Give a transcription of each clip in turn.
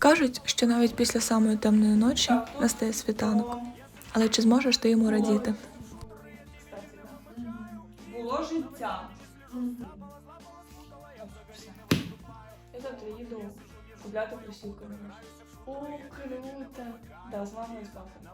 Кажуть, що навіть після самої темної ночі настає світанок. Але чи зможеш ти йому радіти? Було життя. Я завтра їду гуляти присілки. О, круто. Да, з мамою з папою.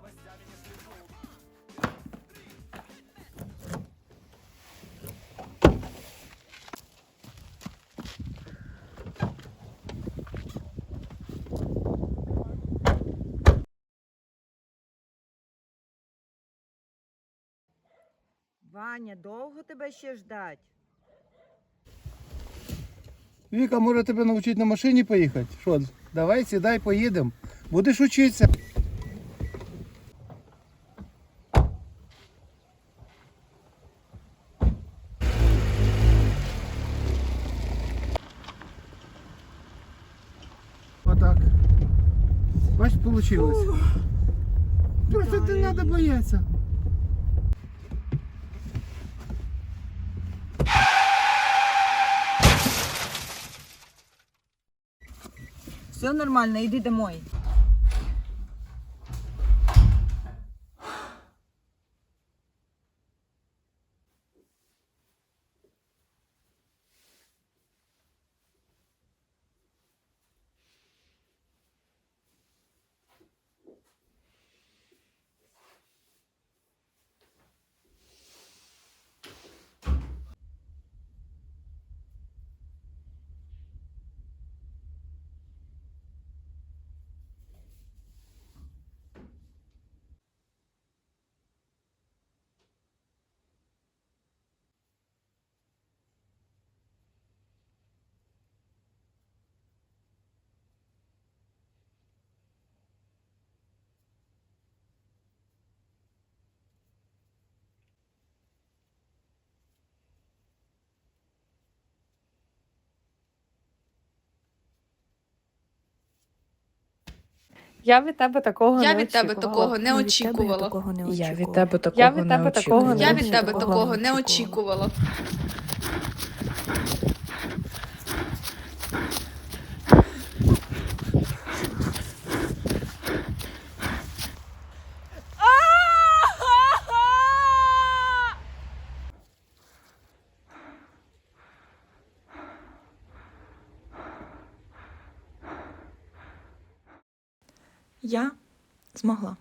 Ваня, довго тебе ще ждать? Віка, може тебе навчити на машині поїхати? Що, давай сідай, поїдемо. Будеш учитися. Отак. Бач, вийшло. Просто не треба боятися. Все нормально, йди домой. Я від тебе такого Я не від тебе такого не очікувала. Я від тебе такого Я від тебе не такого очікувала. Я від тебе такого не очікувала. Я змогла.